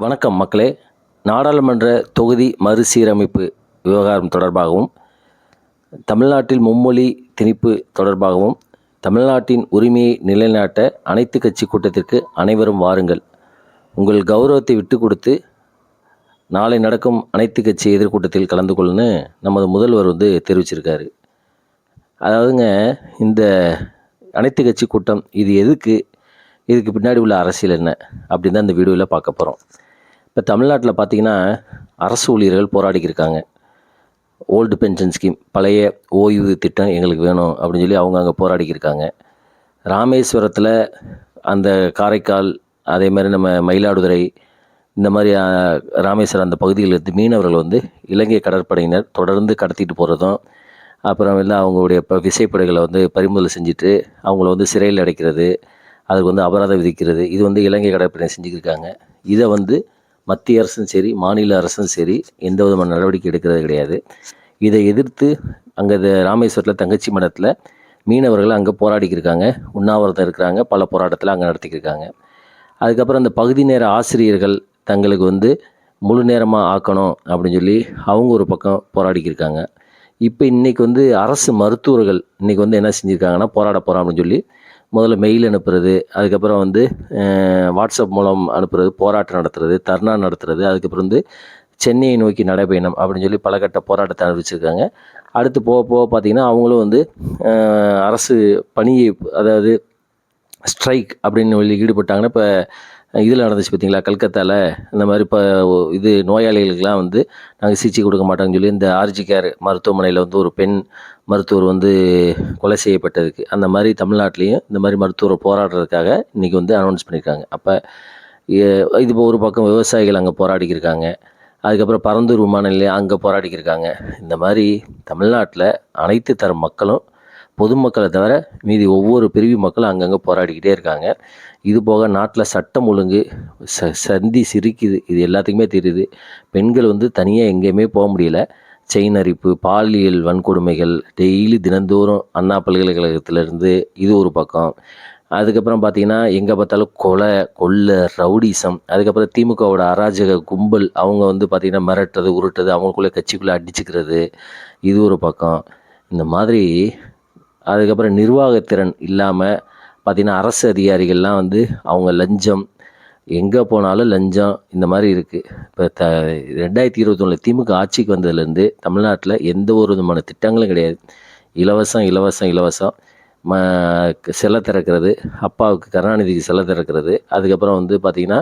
வணக்கம் மக்களே. நாடாளுமன்ற தொகுதி மறுசீரமைப்பு விவகாரம் தொடர்பாகவும் தமிழ்நாட்டில் மும்மொழி திணிப்பு தொடர்பாகவும் தமிழ்நாட்டின் உரிமையை நிலைநாட்ட அனைத்து கட்சி கூட்டத்திற்கு அனைவரும் வாருங்கள். உங்கள் கௌரவத்தை விட்டு கொடுத்து நாளை நடக்கும் அனைத்து கட்சி எதிர்கூட்டத்தில் கலந்து கொள்ளுன்னு நமது முதல்வர் வந்து தெரிவிச்சிருக்காரு. அதாவதுங்க இந்த அனைத்து கட்சி கூட்டம் இது எதுக்கு? இதுக்கு பின்னாடி உள்ள அரசியல் என்ன? அப்படின்னு தான் இந்த வீடியோவில் பார்க்க போகிறோம் இப்போ தமிழ்நாட்டில் பார்த்திங்கன்னா அரசு ஊழியர்கள் போராடிக்கிட்டு இருக்காங்க. ஓல்டு பென்ஷன் ஸ்கீம் பழைய ஓய்வு திட்டம் எங்களுக்கு வேணும் அப்படின்னு சொல்லி அவங்க அங்கே போராடிக்கிட்டு இருக்காங்க. ராமேஸ்வரத்தில் அந்த காரைக்கால் அதே மாதிரி நம்ம மயிலாடுதுறை இந்த மாதிரி ராமேஸ்வரம் அந்த பகுதியில் இருந்து மீனவர்கள் வந்து இலங்கை கடற்படையினர் தொடர்ந்து கடத்திட்டு போகிறதும் அப்புறம் இல்லை அவங்களுடைய இப்போ விசைப்படைகளை வந்து பறிமுதல் செஞ்சுட்டு அவங்கள வந்து சிறையில் அடைக்கிறது அதுக்கு வந்து அபராதம் விதிக்கிறது இது வந்து இலங்கை கடற்படை செஞ்சுக்கிருக்காங்க இதை வந்து மத்திய அரசும் சரி மாநில அரசும் சரி எந்த விதமான நடவடிக்கை எடுக்கிறது கிடையாது. இதை எதிர்த்து அங்கே ராமேஸ்வரத்தில் தங்கச்சி மடத்தில் மீனவர்கள் அங்கே போராடிக்கிருக்காங்க உண்ணாவிரதம் இருக்கிறாங்க. பல போராட்டத்தில் அங்கே நடத்திக்கிருக்காங்க அதுக்கப்புறம் அந்த பகுதி நேர ஆசிரியர்கள் தங்களுக்கு வந்து முழு நேரமாக ஆக்கணும் அப்படின்னு சொல்லி அவங்க ஒரு பக்கம் போராடிக்கிருக்காங்க இப்போ இன்றைக்கி வந்து அரசு மருத்துவர்கள் இன்றைக்கி வந்து என்ன செஞ்சுருக்காங்கன்னா போராட போகிறோம் அப்படின்னு சொல்லி முதல்ல மெயில் அனுப்புறது அதுக்கப்புறம் வந்து வாட்ஸ்அப் மூலம் அனுப்புறது போராட்டம் நடத்துறது தர்ணா நடத்துறது அதுக்கப்புறம் வந்து சென்னையை நோக்கி நடைபயணம் அப்படின்னு சொல்லி பலகட்ட போராட்டத்தை அறிவிச்சிருக்காங்க அடுத்து போக போக பார்த்திங்கன்னா அவங்களும் வந்து அரசு பணியை அதாவது ஸ்ட்ரைக் அப்படின்னு சொல்லி ஈடுபட்டாங்கன்னா இப்போ இதில் நடந்துச்சு பார்த்தீங்களா? கல்கத்தாவில் இந்த மாதிரி இப்போ இது நோயாளிகளுக்கெல்லாம் வந்து நாங்கள் சிகிச்சை கொடுக்க மாட்டோம்னு சொல்லி இந்த ஆர்ஜி கேர் மருத்துவமனையில் வந்து ஒரு பெண் மருத்துவர் வந்து கொலை செய்யப்பட்டதுக்கு அந்த மாதிரி தமிழ்நாட்டிலையும் இந்த மாதிரி மருத்துவரை போராடுறதுக்காக இன்றைக்கி வந்து அனௌன்ஸ் பண்ணியிருக்காங்க. அப்போ இது இப்போ ஒரு பக்கம் விவசாயிகள் அங்கே போராடிக்கிருக்காங்க. அதுக்கப்புறம் பரந்தூர் விமான நிலையம் அங்கே போராடிக்கிருக்காங்க. இந்த மாதிரி தமிழ்நாட்டில் அனைத்து தர மக்களும் பொதுமக்களை தவிர மீதி ஒவ்வொரு பிரிவு மக்களும் அங்கங்கே போராடிக்கிட்டே இருக்காங்க. இது போக நாட்டில் சட்டம் ஒழுங்கு ச சந்தி சிரிக்குது. இது எல்லாத்துக்குமே தெரியுது. பெண்கள் வந்து தனியாக எங்கேயுமே போக முடியல. செயின் அரிப்பு பாலியல் வன்கொடுமைகள் டெய்லி தினந்தோறும் அண்ணா பல்கலைக்கழகத்திலேருந்து இது ஒரு பக்கம். அதுக்கப்புறம் பார்த்தீங்கன்னா எங்கே பார்த்தாலும் கொலை கொள்ளை ரவுடிசம் அதுக்கப்புறம் திமுகவோட அராஜக கும்பல் அவங்க வந்து பார்த்திங்கன்னா மிரட்டுறது உருட்டுறது அவங்களுக்குள்ளே கட்சிக்குள்ளே அடிச்சுக்கிறது இது ஒரு பக்கம். இந்த மாதிரி அதுக்கப்புறம் நிர்வாகத்திறன் இல்லாமல் பார்த்திங்கன்னா அரசு அதிகாரிகள்லாம் வந்து அவங்க லஞ்சம் எங்கே போனாலும் லஞ்சம் இந்த மாதிரி இருக்குது இப்போ த ரெண்டாயிரத்தி இருபத்தொன்னில் திமுக ஆட்சிக்கு வந்ததுலேருந்து தமிழ்நாட்டில் எந்த ஒரு விதமான திட்டங்களும் கிடையாது. இலவசம் இலவசம் இலவசம். ம சிலை திறக்கிறது அப்பாவுக்கு கருணாநிதிக்கு சிலை திறக்கிறது. அதுக்கப்புறம் வந்து பார்த்திங்கன்னா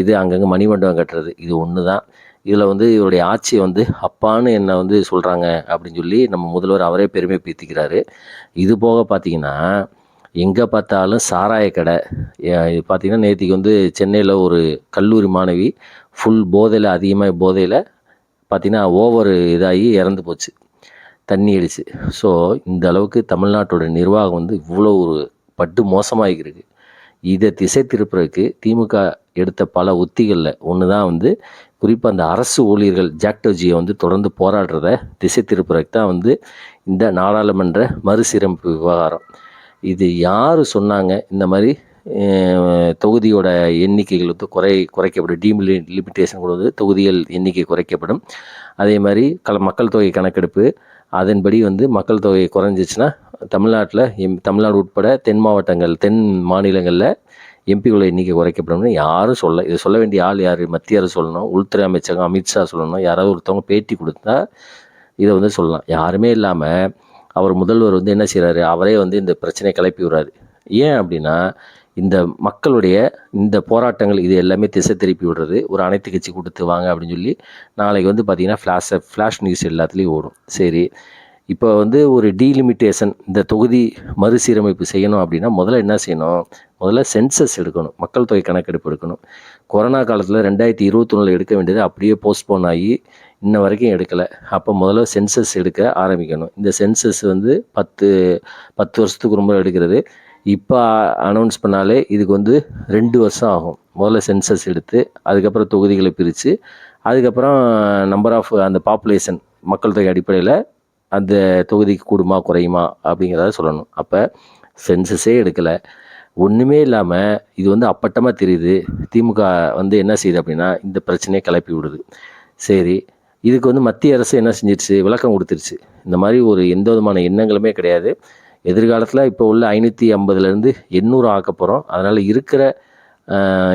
இது அங்கங்கே மணிமண்டபம் கட்டுறது இது ஒன்று தான் இதில் வந்து இவருடைய ஆட்சியை வந்து அப்பான்னு என்னை வந்து சொல்கிறாங்க அப்படின்னு சொல்லி நம்ம முதல்வர் அவரே பெருமை பீத்திக்கிறாரு. இது போக பார்த்தீங்கன்னா எங்கே பார்த்தாலும் சாராய கடை பார்த்தீங்கன்னா நேற்றுக்கு வந்து சென்னையில் ஒரு கல்லூரி மாணவி ஃபுல் போதையில் அதிகமாக போதையில் பார்த்தீங்கன்னா ஓவர் இதாகி இறந்து போச்சு தண்ணி அடிச்சு. ஸோ இந்த அளவுக்கு தமிழ்நாட்டோட நிர்வாகம் வந்து இவ்வளோ ஒரு பட்டு மோசமாகிருக்கு இதை திசை திருப்புறதுக்கு திமுக எடுத்த பல உத்திகளில். ஒன்று தான் வந்து குறிப்பாக அந்த அரசு ஊழியர்கள் ஜாக்டோஜியை வந்து தொடர்ந்து போராடுறத திசை திருப்புறக்கு தான் வந்து இந்த நாடாளுமன்ற மறுசீரமைப்பு விவகாரம். இது யார் சொன்னாங்க? இந்த மாதிரி தொகுதியோட எண்ணிக்கைகள் வந்து குறை குறைக்கப்படும். டீமிலி லிமிட்டேஷன் கூட வந்து தொகுதிகள் எண்ணிக்கை குறைக்கப்படும். அதே மாதிரி கல மக்கள் தொகை கணக்கெடுப்பு அதன்படி வந்து மக்கள் தொகை குறைஞ்சிச்சுன்னா தமிழ்நாட்டில் எம் தமிழ்நாடு உட்பட தென் மாவட்டங்கள் தென் மாநிலங்களில் எம்பிக்களை எண்ணிக்கை குறைக்கப்படும்னு யாரும் சொல்ல இதை சொல்ல வேண்டிய ஆள் யார்? மத்திய அரசு சொல்லணும் உள்துறை அமைச்சகம் அமித்ஷா சொல்லணும் யாராவது ஒருத்தவங்க பேட்டி கொடுத்தா இதை வந்து சொல்லலாம். யாருமே இல்லாமல் அவர் முதல்வர் வந்து என்ன செய்கிறாரு அவரே வந்து இந்த பிரச்சனையை கிளப்பி விடுறாரு. ஏன் அப்படின்னா இந்த மக்களுடைய இந்த போராட்டங்கள் இது எல்லாமே திசை திருப்பி விடுறது. ஒரு அனைத்து கட்சி கொடுத்து வாங்க அப்படின்னு சொல்லி நாளைக்கு வந்து பார்த்தீங்கன்னா ஃப்ளாஷ் ஃப்ளாஷ் நியூஸ் எல்லாத்துலேயும் ஓடும். சரி இப்போ வந்து ஒரு டீலிமிட்டேஷன் இந்த தொகுதி மறுசீரமைப்பு செய்யணும் அப்படின்னா முதல்ல என்ன செய்யணும்? முதல்ல சென்சஸ் எடுக்கணும். மக்கள் தொகை கணக்கெடுப்பு எடுக்கணும். கொரோனா காலத்தில் ரெண்டாயிரத்தி இருபத்தொன்னில் எடுக்க வேண்டியது அப்படியே போஸ்ட்போன் ஆகி இன்ன வரைக்கும் எடுக்கலை. அப்போ முதல்ல சென்சஸ் எடுக்க ஆரம்பிக்கணும். இந்த சென்சஸ் வந்து பத்து பத்து வருஷத்துக்கு ரொம்ப எடுக்கிறது. இப்போ அனௌன்ஸ் பண்ணாலே இதுக்கு வந்து ரெண்டு வருஷம் ஆகும். முதல்ல சென்சஸ் எடுத்து அதுக்கப்புறம் தொகுதிகளை பிரித்து அதுக்கப்புறம் நம்பர் ஆஃப் அந்த பாப்புலேஷன் மக்கள் தொகை அடிப்படையில் அந்த தொகுதிக்கு கூடுமா குறையுமா அப்படிங்கிறத சொல்லணும். அப்போ சென்சஸே எடுக்கலை. ஒன்றுமே இல்லாமல் இது வந்து அப்பட்டமாக தெரியுது. திமுக வந்து என்ன செய்யுது அப்படின்னா இந்த பிரச்சனையை கிளப்பி விடுது. சரி இதுக்கு வந்து மத்திய அரசு என்ன செஞ்சிருச்சு? விளக்கம் கொடுத்துருச்சு. இந்த மாதிரி ஒரு எந்த விதமான எண்ணங்களுமே கிடையாது. எதிர்காலத்தில் இப்போ உள்ள ஐநூற்றி ஐம்பதுலேருந்து எண்ணூறு ஆக்க போகிறோம் அதனால் இருக்கிற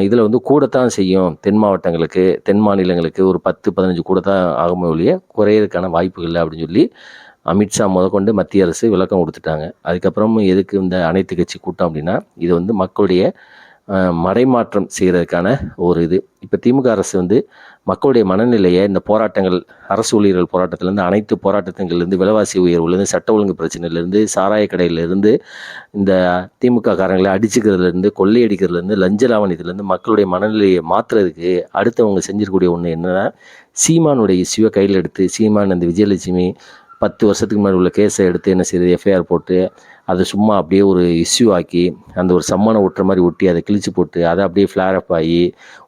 இதில் வந்து கூடத்தான் செய்யும். தென் மாவட்டங்களுக்கு தென் மாநிலங்களுக்கு ஒரு பத்து பதினஞ்சு கூட தான் ஆகுமே ஒழிய குறையிறதுக்கான வாய்ப்புகள் இல்லை அப்படின்னு சொல்லி அமித்ஷா முதற்கொண்டு மத்திய அரசு விளக்கம் கொடுத்துட்டாங்க. அதுக்கப்புறம் எதுக்கு இந்த அனைத்து கட்சி கூட்டம் அப்படின்னா இது வந்து மக்களுடைய மடைமாற்றம் செய்கிறதுக்கான ஒரு இது. இப்போ திமுக அரசு வந்து மக்களுடைய மனநிலையை இந்த போராட்டங்கள் அரசு ஊழியர்கள் போராட்டத்திலேருந்து அனைத்து போராட்டங்கள்லேருந்து விலைவாசி உயர்வுலேருந்து சட்ட ஒழுங்கு பிரச்சனையிலேருந்து சாராய கடையிலேருந்து இந்த திமுக காரங்களை அடிச்சுக்கிறதுலேருந்து கொள்ளையடிக்கிறதுலேருந்து லஞ்ச லாவணியத்துலேருந்து மக்களுடைய மனநிலையை மாற்றுறதுக்கு அடுத்தவங்க செஞ்சிருக்கக்கூடிய ஒன்று என்னென்னா சீமானுடைய இஷ்யூவை கையில் எடுத்து சீமான் அந்த விஜயலட்சுமி பத்து வருஷத்துக்கு முன்னாடி உள்ள கேஸை எடுத்து என்ன செய்யுது எஃப்ஐஆர் போட்டு அதை சும்மா அப்படியே ஒரு இஷ்யூ ஆக்கி அந்த ஒரு சம்மனை ஒட்டுற மாதிரி ஒட்டி அதை கிழிச்சு போட்டு அதை அப்படியே ஃப்ளாரப் ஆகி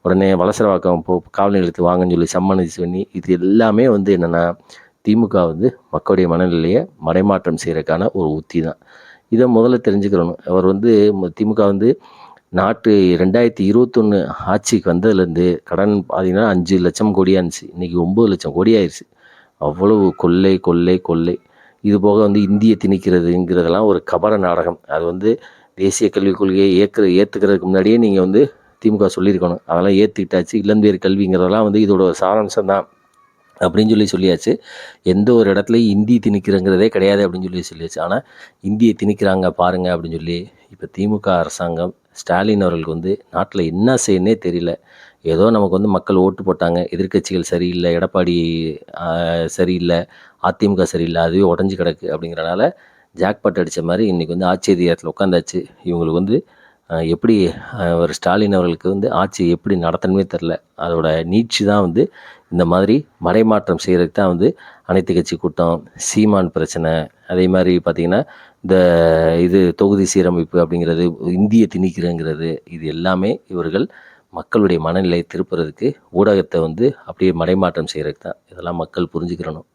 உடனே வலசரவாக்கம் போ காவல் நிலையத்துக்கு வாங்கன்னு சொல்லி சம்மன் இது பண்ணி இது எல்லாமே வந்து என்னென்னா திமுக வந்து மக்களுடைய மனநிலையை மடைமாற்றம் செய்கிறதுக்கான ஒரு உத்தி தான். இதை முதல்ல தெரிஞ்சுக்கிறணும். அவர் வந்து திமுக வந்து நாட்டு ரெண்டாயிரத்தி இருபத்தொன்று ஆட்சிக்கு வந்ததுலேருந்து கடன் பார்த்தீங்கன்னா அஞ்சு லட்சம் கோடியாக இருந்துச்சு. இன்றைக்கி ஒம்பது லட்சம் கோடி ஆயிடுச்சு அவ்வளவு கொள்ளை கொள்ளை கொள்ளை. இது போக வந்து இந்திய திணிக்கிறதுங்கிறதெல்லாம் ஒரு கபட நாடகம். அது வந்து தேசிய கல்விக் கொள்கையை ஏற்கிற ஏற்றுக்கிறதுக்கு முன்னாடியே நீங்கள் வந்து திமுக சொல்லியிருக்கணும். அதெல்லாம் ஏற்றுக்கிட்டாச்சு இளம்பேர் கல்விங்கிறதெல்லாம் வந்து இதோட ஒரு சாராம்சம் தான் அப்படின்னு சொல்லி சொல்லியாச்சு. எந்த ஒரு இடத்துலையும் இந்தி திணிக்கிறங்கிறதே கிடையாது அப்படின்னு சொல்லி சொல்லியாச்சு. ஆனால் இந்தியை திணிக்கிறாங்க பாருங்க அப்படின்னு சொல்லி இப்போ திமுக அரசாங்கம் ஸ்டாலின் அவர்களுக்கு வந்து நாட்டில் என்ன செய்யணே தெரியல. ஏதோ நமக்கு வந்து மக்கள் ஓட்டு போட்டாங்க. எதிர்க்கட்சிகள் சரியில்லை எடப்பாடி சரியில்லை அதிமுக சரியில்லை அதுவே உடஞ்சி கிடக்கு அப்படிங்கிறனால ஜாக்பாட் அடித்த மாதிரி இன்றைக்கி வந்து ஆட்சி அதிகாரத்தில் உட்காந்தாச்சு இவங்களுக்கு வந்து எப்படி ஒரு ஸ்டாலின் அவர்களுக்கு வந்து ஆட்சி எப்படி நடத்தணுமே தெரில அதோட நீட்சி தான் வந்து இந்த மாதிரி மடைமாற்றம் செய்கிறதுக்கு தான் வந்து அனைத்து கட்சி கூட்டம் சீமான் பிரச்சனை அதே மாதிரி பார்த்திங்கன்னா இந்த இது தொகுதி சீரமைப்பு அப்படிங்கிறது இந்திய திணிக்கிறங்கிறது இது எல்லாமே இவர்கள் மக்களுடைய மனநிலையை திருப்புறதுக்கு ஊடகத்தை வந்து அப்படியே மடைமாற்றம் செய்கிறதுக்கு தான் இதெல்லாம் மக்கள் புரிஞ்சுக்கிறணும்.